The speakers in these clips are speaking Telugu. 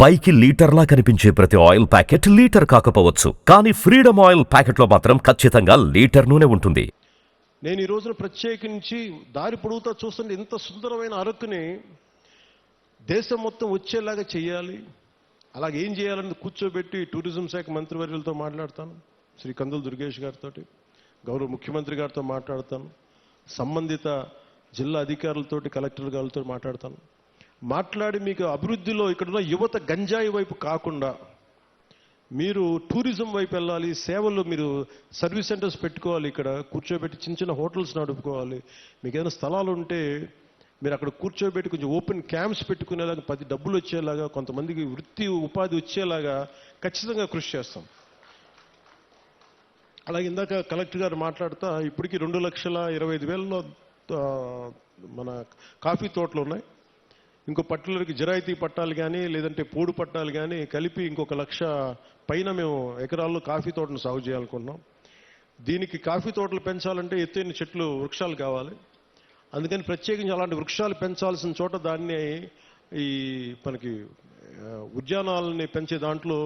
పైకి లీటర్లా కనిపించే ప్రతి ఆయిల్ ప్యాకెట్ లీటర్ కాకపోవచ్చు. కానీ ఫ్రీడమ్ ఆయిల్ ప్యాకెట్లో మాత్రం ఖచ్చితంగా లీటర్ నూనె ఉంటుంది. నేను ఈ రోజున ప్రత్యేకించి దారి పొడుగుతా చూస్తుంటే ఇంత సుందరమైన అరకుని దేశం మొత్తం వచ్చేలాగా చేయాలి అలాగే ఏం చేయాలని కూర్చోబెట్టి టూరిజం శాఖ మంత్రివర్యులతో మాట్లాడతాను. శ్రీ కందుల దుర్గేష్ గారితో గౌరవ ముఖ్యమంత్రి గారితో మాట్లాడతాను. సంబంధిత జిల్లా అధికారులతోటి కలెక్టర్ గారితో మాట్లాడతాను. మాట్లాడి మీకు అభివృద్ధిలో ఇక్కడున్న యువత గంజాయి వైపు కాకుండా మీరు టూరిజం వైపు వెళ్ళాలి సేవలు మీరు సర్వీస్ సెంటర్స్ పెట్టుకోవాలి ఇక్కడ కూర్చోబెట్టి చిన్న చిన్న హోటల్స్ నడుపుకోవాలి. మీకు ఏదైనా స్థలాలు ఉంటే మీరు అక్కడ కూర్చోబెట్టి కొంచెం ఓపెన్ క్యాంప్స్ పెట్టుకునేలాగా పది డబ్బులు వచ్చేలాగా కొంతమందికి వృత్తి ఉపాధి వచ్చేలాగా ఖచ్చితంగా కృషి చేస్తాం. అలాగే ఇందాక కలెక్టర్ గారు మాట్లాడుతా ఇప్పటికి రెండు లక్షల ఇరవై ఐదు వేలలో మన కాఫీ తోటలు ఉన్నాయి. ఇంకో పట్టులకి జిరాయితీ పట్టాలు కానీ లేదంటే పోడు పట్టాలు కానీ కలిపి ఇంకొక లక్ష పైన మేము ఎకరాల్లో కాఫీ తోటను సాగు చేయాలనుకుంటున్నాం. దీనికి కాఫీ తోటలు పెంచాలంటే ఎత్తైన చెట్లు వృక్షాలు కావాలి. అందుకని ప్రత్యేకించి అలాంటి వృక్షాలు పెంచాల్సిన చోట దాన్ని ఈ మనకి ఉద్యానాలని పెంచే దాంట్లో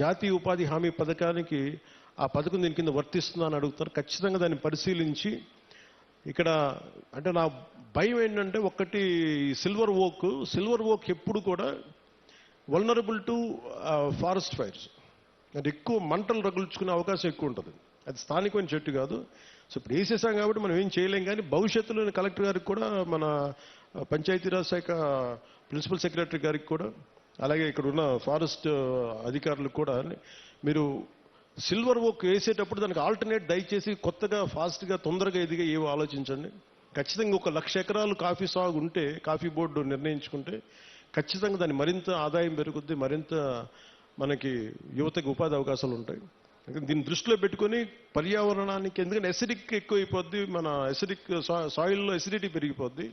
జాతీయ ఉపాధి హామీ పథకానికి ఆ పథకం దీని కింద వర్తిస్తుందా అని అడుగుతారు. ఖచ్చితంగా దాన్ని పరిశీలించి ఇక్కడ అంటే నా భయం ఏంటంటే ఒక్కటి సిల్వర్ ఓక్ సిల్వర్ ఓక్ ఎప్పుడు కూడా వల్నరబుల్ టు ఫారెస్ట్ ఫైర్స్ అది ఎక్కువ మంటలు రగుల్చుకునే అవకాశం ఎక్కువ ఉంటుంది. అది స్థానికమైన చెట్టు కాదు. సో ఇప్పుడు వేసేసాం కాబట్టి మనం ఏం చేయలేం కానీ భవిష్యత్తులో కలెక్టర్ గారికి కూడా మన పంచాయతీరాజ్ శాఖ ప్రిన్సిపల్ సెక్రటరీ గారికి కూడా అలాగే ఇక్కడ ఉన్న ఫారెస్ట్ అధికారులకు కూడా మీరు సిల్వర్ ఓక్ వేసేటప్పుడు దానికి ఆల్టర్నేట్ దయచేసి కొత్తగా ఫాస్ట్గా తొందరగా ఎదిగా ఏవో ఆలోచించండి. ఖచ్చితంగా ఒక లక్ష ఎకరాలు కాఫీ సాగు ఉంటే కాఫీ బోర్డు నిర్ణయించుకుంటే ఖచ్చితంగా దాని మరింత ఆదాయం పెరుగుద్ది మరింత మనకి యువతకి ఉపాధి అవకాశాలు ఉంటాయి. దీన్ని దృష్టిలో పెట్టుకొని పర్యావరణానికి ఎందుకంటే ఎసిడిక్ ఎక్కువ అయిపోద్ది మన ఎసిడిక్ సాయిల్లో ఎసిడిటీ పెరిగిపోద్ది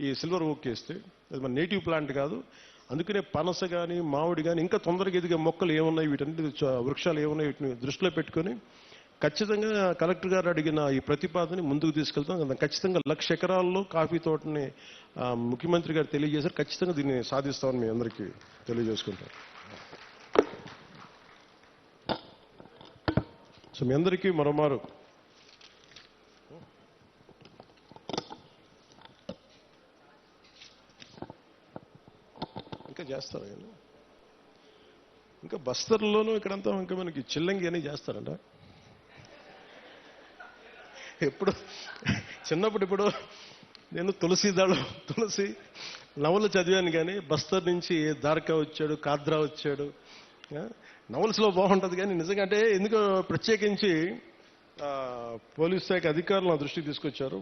ఈ సిల్వర్ ఓక్ వేస్తే. అది మన నేటివ్ ప్లాంట్ కాదు. అందుకనే పనస కానీ మామిడి కానీ ఇంకా తొందరగా ఎదిగే మొక్కలు ఏమున్నాయి వీటన్నిటి వృక్షాలు ఏమున్నాయి వీటిని దృష్టిలో పెట్టుకొని ఖచ్చితంగా కలెక్టర్ గారు అడిగిన ఈ ప్రతిపాదనని ముందుకు తీసుకెళ్తాం. ఖచ్చితంగా లక్ష ఎకరాల్లో కాఫీ తోటని ముఖ్యమంత్రి గారు తెలియజేశారు. ఖచ్చితంగా దీన్ని సాధిస్తామని మీ అందరికీ తెలియజేసుకుంటాం. సో మీ అందరికీ మరోమారు. ఇంకా చేస్తారు? ఇంకా బస్తర్లోనూ ఇక్కడంతా ఇంకా మనకి చిల్లంగి అని చేస్తారంట. ఎప్పుడు చిన్నప్పుడు ఇప్పుడు నేను తులసిదళం తులసి నవలు చదివాను కానీ బస్తర్ నుంచి దార్కా వచ్చాడు కాద్రా వచ్చాడు. నవల్స్లో బాగుంటుంది కానీ నిజంగా అంటే ఎందుకో ప్రత్యేకించి పోలీస్ శాఖ అధికారులు నా దృష్టికి తీసుకొచ్చారు.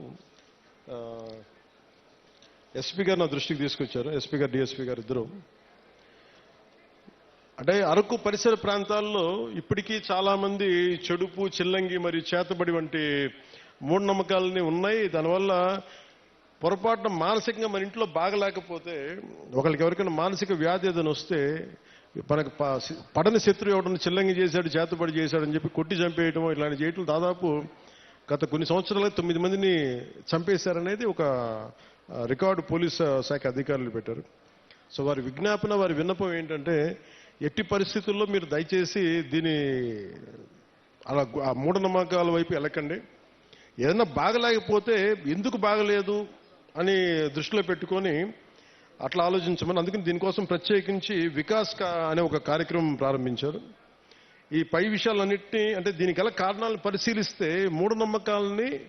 ఎస్పీ గారు నా దృష్టికి తీసుకొచ్చారు ఎస్పీ గారు డిఎస్పీ గారు ఇద్దరు. అంటే అరకు పరిసర ప్రాంతాల్లో ఇప్పటికీ చాలామంది చెడుపు చిల్లంగి మరియు చేతబడి వంటి మూఢనమ్మకాలని ఉన్నాయి. దానివల్ల పొరపాటున మానసికంగా మన ఇంట్లో బాగలేకపోతే ఒకరికి ఎవరికైనా మానసిక వ్యాధి ఏదైనా వస్తే మనకు పడని శత్రువు ఎవడని చిల్లంగి చేశాడు చేతబడి చేశాడని చెప్పి కొట్టి చంపేయటం ఇలాంటి చేయటం దాదాపు గత కొన్ని సంవత్సరాలుగా తొమ్మిది మందిని చంపేశారనేది ఒక రికార్డు పోలీస్ శాఖ అధికారులు పెట్టారు. సో వారి విజ్ఞాపన వారి విన్నపం ఏంటంటే ఎట్టి పరిస్థితుల్లో మీరు దయచేసి దీని అలా ఆ మూఢనమ్మకాల వైపు వెళ్ళకండి. ఏదైనా బాగలేకపోతే ఎందుకు బాగలేదు అని దృష్టిలో పెట్టుకొని అట్లా ఆలోచించమని అందుకని దీనికోసం ప్రత్యేకించి వికాస్ అనే ఒక కార్యక్రమం ప్రారంభించారు. ఈ పై విషయాలన్నింటినీ అంటే దీనికి గల కారణాలను పరిశీలిస్తే మూఢనమ్మకాలని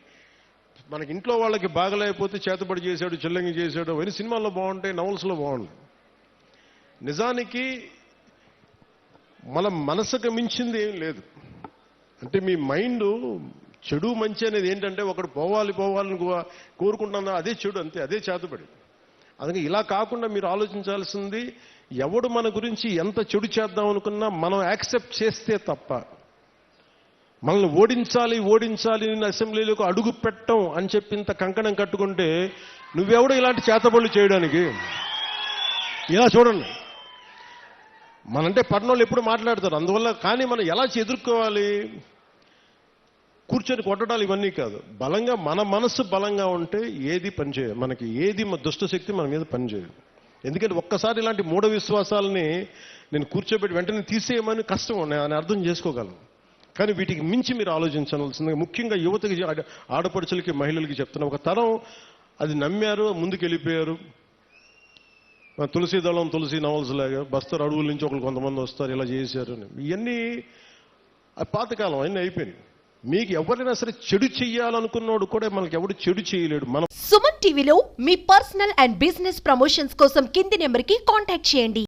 మనకి ఇంట్లో వాళ్ళకి బాగలేకపోతే చేతబడి చేశాడు చిల్లంగి చేశాడు అవన్నీ సినిమాల్లో బాగుంటాయి నవల్స్లో బాగుంటాయి. నిజానికి మన మనసుకు మించింది ఏం లేదు. అంటే మీ మైండ్ చెడు మంచి అనేది ఏంటంటే ఒకడు పోవాలి పోవాలని కోరుకుంటున్నా అదే చెడు అంతే అదే చేతబడి. అందుకే ఇలా కాకుండా మీరు ఆలోచించాల్సింది ఎవడు మన గురించి ఎంత చెడు చేద్దాం అనుకున్నా మనం యాక్సెప్ట్ చేస్తే తప్ప మనల్ని ఓడించాలి ఓడించాలి నేను అసెంబ్లీలోకి అడుగు పెట్టం అని చెప్పి ఇంత కంకణం కట్టుకుంటే నువ్వెవడు ఇలాంటి చేతబడులు చేయడానికి? ఇలా చూడండి. మనంటే పట్టణంలో ఎప్పుడు మాట్లాడతారు. అందువల్ల కానీ మనం ఎలా ఎదుర్కోవాలి కూర్చొని కొట్టడాలు ఇవన్నీ కాదు. బలంగా మన మనస్సు బలంగా ఉంటే ఏది పనిచేయదు మనకి ఏది దుష్టశక్తి మన మీద పనిచేయదు ఎందుకంటే ఒక్కసారి ఇలాంటి మూఢ విశ్వాసాలని నేను కూర్చోబెట్టి వెంటనే తీసేయమని కష్టం నేను అని అర్థం చేసుకోగలను. కానీ వీటికి మించి మీరు ఆలోచించవలసింది ముఖ్యంగా యువతకి ఆడపడుచులకి మహిళలకి చెప్తున్న ఒక తరం అది నమ్మారు ముందుకు వెళ్ళిపోయారు తులసి దళం తులసి నవల్స్ లాగా బస్తర్ అడవుల నుంచి ఒకరు కొంతమంది వస్తారు ఇలా చేశారు అని. ఇవన్నీ పాతకాలం అన్నీ అయిపోయినాయి. మీకు ఎవరైనా సరే చెడు చెయ్యాలనుకున్నోడు కూడా మనకి ఎవడు చెడు చేయలేడు. మనం సుమన్ టీవీలో మీ పర్సనల్ అండ్ బిజినెస్ ప్రమోషన్స్ కోసం కింది నెంబర్కి కాంటాక్ట్ చేయండి.